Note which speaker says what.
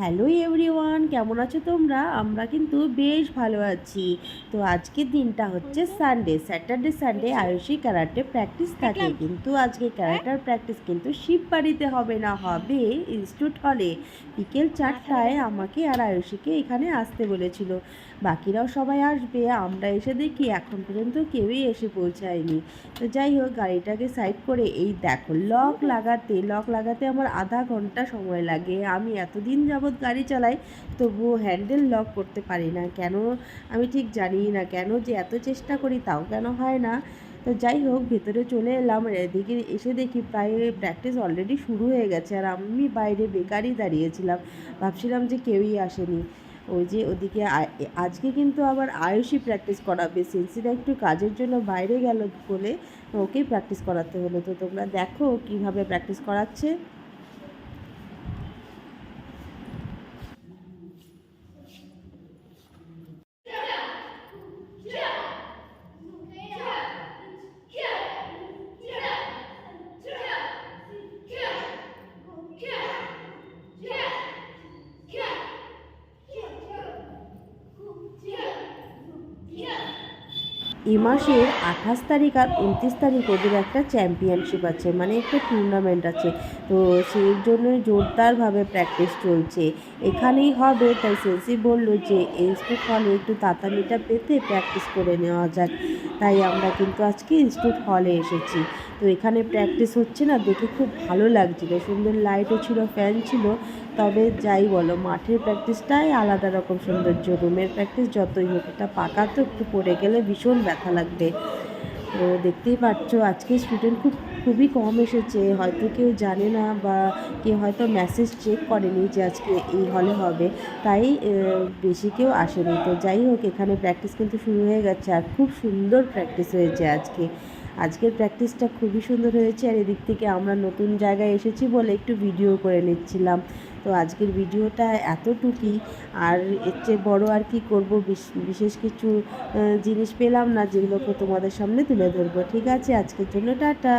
Speaker 1: Hello everyone কেমন আছো তোমরা? আমরা কিন্তু বেশ ভালো আছি। তো আজকের দিনটা হচ্ছে Sunday Saturday Sunday Ayushi karate practice থাকে। কিন্তু আজকে ক্যারাটার প্র্যাকটিস কিন্তু শিব বাড়িতে হবে না হবে ইনস্টিটিউট হলে বিকেল চারটায় আমাকে আর আয়ুষীকে এখানে আসতে বলেছিল। বাকিরাও সবাই আসবে আমরা এসে দেখি এখন পর্যন্ত কেউই এসে পৌঁছায়নি। তো যাই হোক গাড়িটাকে সাইড করে এই দেখো লক লাগাতে লক লাগাতে আমার আধা ঘণ্টা সময় লাগে। আমি এতদিন যাবৎ গাড়ি চালাই, তবুও হ্যান্ডেল লক করতে পারি না। কেন? আমি ঠিক জানি না কেন যে এত চেষ্টা করি, তাও কেন হয় না? তো যাই হোক, ভেতরে চলে এলাম, এদিকে এসে দেখি প্রায় প্র্যাকটিস অলরেডি শুরু হয়ে গেছে। আর আমি বাইরে বেকারই দাঁড়িয়েছিলাম। ভাবছিলাম যে কেউই আসেনি। ওই যে ওদিকে আজকে কিন্তু আবার আয়ুষই প্র্যাকটিস করাবে। সিনসিরা একটু কাজের জন্য বাইরে গেল বলে ওকেই প্র্যাকটিস করাতে হলো। তো তোমরা দেখো কীভাবে প্র্যাকটিস করাচ্ছে। এই মাসের আঠাশ তারিখ আর উনত্রিশ তারিখ ওদের একটা চ্যাম্পিয়নশিপ আছে মানে একটা টুর্নামেন্ট আছে। তো সেই জন্য জোরদারভাবে প্র্যাকটিস চলছে। এখানেই হবে, তাই সেন্সি বলল যে ইনস্টিটিউট হলে একটু তাতামিটা পেতে প্র্যাকটিস করে নেওয়া যাক। তাই আমরা কিন্তু আজকে ইনস্টিটিউট হলে এসেছি। তো এখানে প্র্যাকটিস হচ্ছে না, দেখে খুব ভালো লাগছিল। সুন্দর লাইটও ছিল ফ্যান ছিল। তবে যাই বলো, মাঠের প্র্যাকটিসটাই আলাদা রকম সৌন্দর্য। রুমের প্র্যাকটিস যতই হোক, এটা পাকা তো, একটু পড়ে গেলে ভীষণ ব্যথা লাগবে। তো দেখতেই পাচ্ছ, আজকে স্টুডেন্ট খুব, খুবই কম এসেছে। হয়তো কেউ জানে না বা কেউ হয়তো মেসেজ চেক করেনি যে আজকে এই হলে হবে। তাই বেশি কেউ আসেনি। তো যাই হোক, এখানে প্র্যাকটিস কিন্তু শুরু হয়ে গেছে আর খুব সুন্দর প্র্যাকটিস হয়েছে আজকে। আজকের প্র্যাকটিসটা খুবই সুন্দর হয়েছে আর এদিক থেকে আমরা নতুন জায়গায় এসেছি বলে একটু ভিডিও করে নিচ্ছিলাম। তো আজকের ভিডিওটা এতটুকুই। আর এর চেয়ে বড়ো আর কি করব? বিশেষ কিছু জিনিস পেলাম না যেগুলোকে তোমাদের সামনে তুলে ধরবো। ঠিক আছে, আজকের জন্য টাটা।